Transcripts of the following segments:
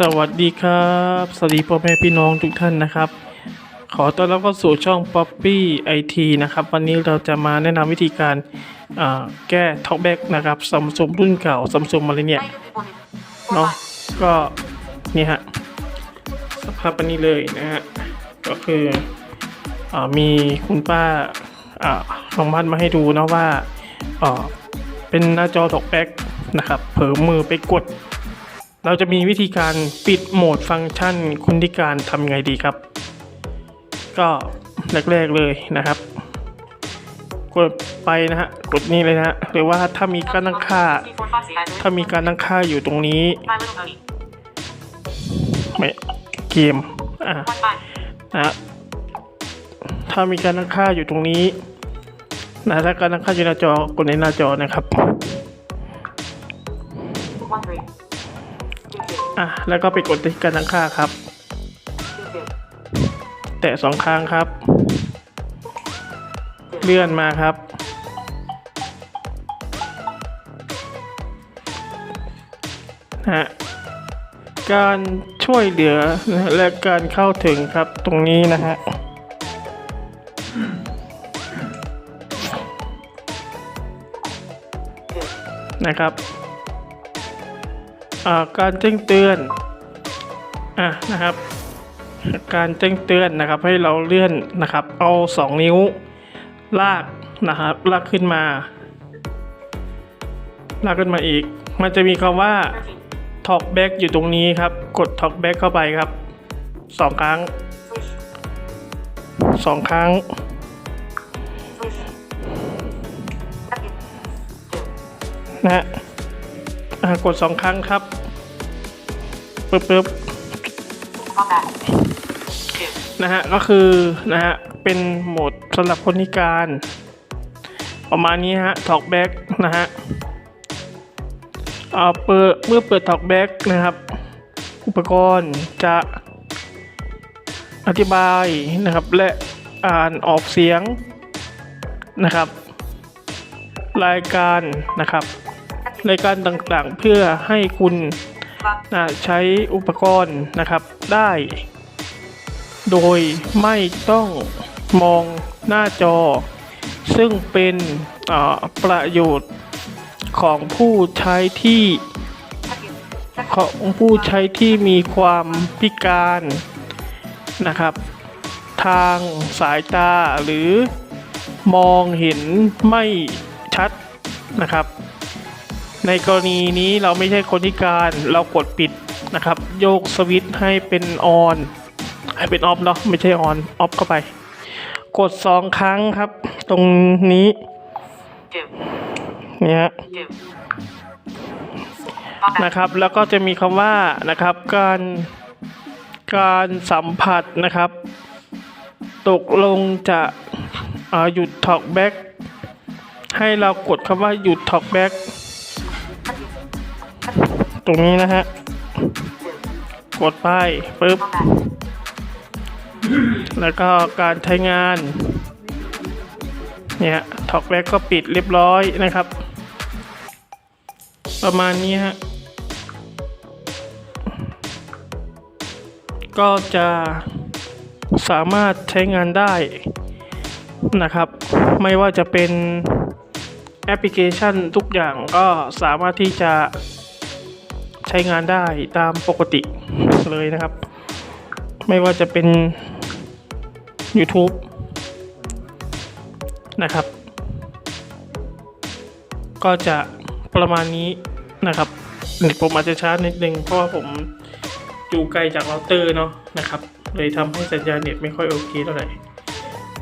สวัสดีครับ สวัสดีพ่อแม่พี่น้องทุกท่านนะครับ ขอต้อนรับเข้าสู่ช่อง Poppy IT นะครับ วันนี้เราจะมาแนะนำวิธีการแก้ท็อกแบ็กนะครับซัมซุงรุ่นเก่าซัมซุงมาเลยเนี่ยเนาะก็นี่ฮะสภาพอันนี้เลยนะฮะก็คืออมีคุณป้าลองพันมาให้ดูนะว่าอ่าเป็นหน้าจอท็อกแบ็กนะครับ เผลอมือไปกด เราจะมีวิธีการปิดโหมดฟังก์ชันคนที่การทำไงดีครับ ก็แรกๆเลยนะครับ กดไปนะฮะกดนี้เลยนะหรือว่าถ้ามีการตั้งค่า ถ้ามีการตั้งค่าอยู่ตรงนี้ไม่เกมอะนะฮะถ้ามีการตั้งค่าอยู่ตรงนี้นะถ้าการตั้งค่าอยู่หน้าจอกดในหน้าจอนะครับ อะแล้วก็ไปกดที่การตั้งค่าครับ แตะสองครั้งครับ เลื่อนมาครับ ฮะการช่วยเหลือและการเข้าถึงครับตรงนี้นะฮะนะครับ การแจ้งเตือนอะนะครับ การแจ้งเตือนนะครับให้เราเลื่อนนะครับ เอาสองนิ้วลากนะครับลากขึ้นมา ลากขึ้นมาอีก มันจะมีคำว่า talk back อยู่ตรงนี้ครับ กด talk back เข้าไปครับสองครั้งสองครั้งนะฮะ กดสองครั้งครับปึ๊บปึ๊บนะฮะก็คือนะฮะเป็นโหมดสำหรับคนพิการ ประมาณนี้ฮะ talkback นะฮะเอาเปิดเมื่อเปิด talkback นะครับ อุปกรณ์จะอธิบายนะครับและอ่านออกเสียงนะครับ รายการนะครับ รายการต่างๆ เพื่อให้คุณนะใช้อุปกรณ์นะครับได้ โดยไม่ต้องมองหน้าจอ ซึ่งเป็นอ่าประโยชน์ของผู้ใช้ที่ของผู้ใช้ที่มีความพิการนะครับ ทางสายตาหรือมองเห็นไม่ชัดนะครับ ในกรณีนี้เราไม่ใช่คนพิการเรากดปิดนะครับ โยกสวิตช์ให้เป็นออนให้เป็นออฟเนาะไม่ใช่ออนออฟเข้าไป กดสองครั้งครับ ตรงนี้เนี่ยนะครับ แล้วก็จะมีคำว่านะครับ การการสัมผัสนะครับ ตกลงจะหยุด talk back ให้เรากดคำว่าหยุด talk back ตรงนี้นะฮะ กดไปปึ๊บ แล้วก็การใช้งาน เนี่ยท็อกแบ็กก็ปิดเรียบร้อยนะครับ ประมาณนี้ฮะ ก็จะสามารถใช้งานได้นะครับ ไม่ว่าจะเป็นแอปพลิเคชันทุกอย่างก็สามารถที่จะ ช้งานได้ตามปกติเลยนะครับ ไม่ว่าจะเป็น YouTube นะครับ ก็จะประมาณนี้นะครับผมอาจจะช้านิดนึงเพราะว่าผมอยู่ไกลจากเราเตอร์เนาะนะครับ เลยทำให้สัญญาณเน็ตไม่ค่อยโอเคเท่าไหร่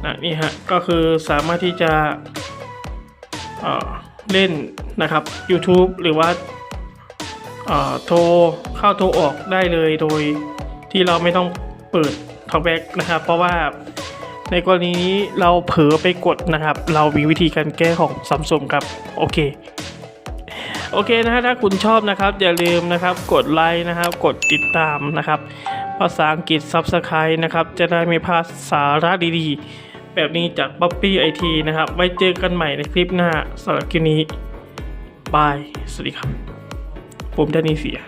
นะนี่ฮะก็คือสามารถที่จะเเล่นนะครับ YouTube หรือว่า โทรเข้าโทรออกได้เลยโดยที่เราไม่ต้องเปิด talkback นะครับ เพราะว่าในกรณีนี้เราเผลอไปกดนะครับ เรามีวิธีการแก้ของซัมซุงครับโอเคโอเคนะฮะถ้าคุณชอบนะครับ อย่าลืมนะครับกดไลค์นะครับ กดติดตามนะครับ ภาษาอังกฤษ Subscribe นะครับ จะได้ไม่พลาดสาระดีๆ แบบนี้จาก b ๊ b ปี้ไอทีนะครับ ไว้เจอกันใหม่ในคลิปหน้าสำหรับคลิปนี้บาย สวัสดีครับ ผมแดนนี่เสีย